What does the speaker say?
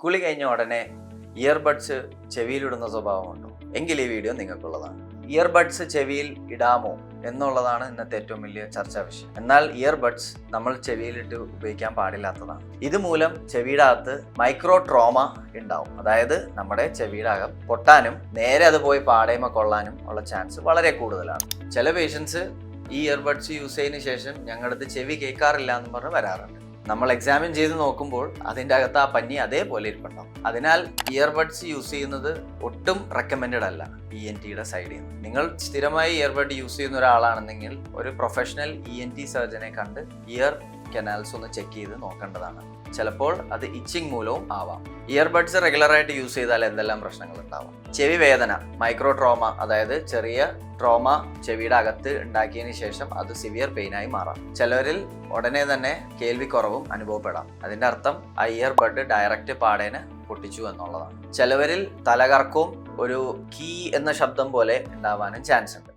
കുളി കഴിഞ്ഞ ഉടനെ ഇയർബഡ്സ് ചെവിയിലിടുന്ന സ്വഭാവമുണ്ടോ എങ്കിൽ ഈ വീഡിയോ നിങ്ങൾക്കുള്ളതാണ്. ഇയർബഡ്സ് ചെവിയിൽ ഇടാമോ എന്നുള്ളതാണ് ഇന്നത്തെ ഏറ്റവും വലിയ ചർച്ചാ വിഷയം. എന്നാൽ ഇയർബഡ്സ് നമ്മൾ ചെവിയിലിട്ട് ഉപയോഗിക്കാൻ പാടില്ലാത്തതാണ്. ഇതുമൂലം ചെവിയുടെ അകത്ത് മൈക്രോ ട്രോമ ഉണ്ടാവും. അതായത് നമ്മുടെ ചെവിയുടെ അകം പൊട്ടാനും നേരെ അത് പോയി പാടയമ കൊള്ളാനും ഉള്ള ചാൻസ് വളരെ കൂടുതലാണ്. ചില പേഷ്യൻസ് ഈ ഇയർബഡ്സ് യൂസ് ചെയ്തതിന് ശേഷം ഞങ്ങളുടെ ചെവി കേൾക്കാറില്ല എന്ന് പറഞ്ഞ് വരാറുണ്ട്. നമ്മൾ എക്സാമിൻ ചെയ്ത് നോക്കുമ്പോൾ അതിന്റെ അകത്ത് ആ പഞ്ഞി അതേപോലെ ഇരിപ്പുണ്ടാവും. അതിനാൽ ഇയർബഡ്സ് യൂസ് ചെയ്യുന്നത് ഒട്ടും റെക്കമെൻഡഡ് അല്ല ഇ എൻ ടിയുടെ സൈഡിൽ നിന്ന് നിങ്ങൾ സ്ഥിരമായി ഇയർബഡ് യൂസ് ചെയ്യുന്ന ഒരാളാണെന്നെങ്കിൽ ഒരു പ്രൊഫഷണൽ ഇ എൻ ടി സർജനെ കണ്ട് ഇയർ കനാൽസ് ഒന്ന് ചെക്ക് ചെയ്ത് നോക്കേണ്ടതാണ്. ചിലപ്പോൾ അത് ഇച്ചിങ് മൂലവും ആവാം. ഇയർബഡ്സ് റെഗുലറായിട്ട് യൂസ് ചെയ്താൽ എന്തെല്ലാം പ്രശ്നങ്ങൾ ഉണ്ടാവും? ചെവി വേദന മൈക്രോ ട്രോമ അതായത് ചെറിയ ട്രോമ ചെവിയുടെ അകത്ത് ഉണ്ടാക്കിയതിന് ശേഷം അത് സിവിയർ പെയിനായി മാറാം. ചിലരിൽ ഉടനെ തന്നെ കേൾവിക്കുറവും അനുഭവപ്പെടാം. അതിന്റെ അർത്ഥം ആ ഇയർബഡ് ഡയറക്റ്റ് പാടേന് പൊട്ടിച്ചു എന്നുള്ളതാണ്. ചിലവരിൽ തലകറക്കവും ഒരു കീ എന്ന ശബ്ദം പോലെ ഉണ്ടാവാനും ചാൻസ് ഉണ്ട്.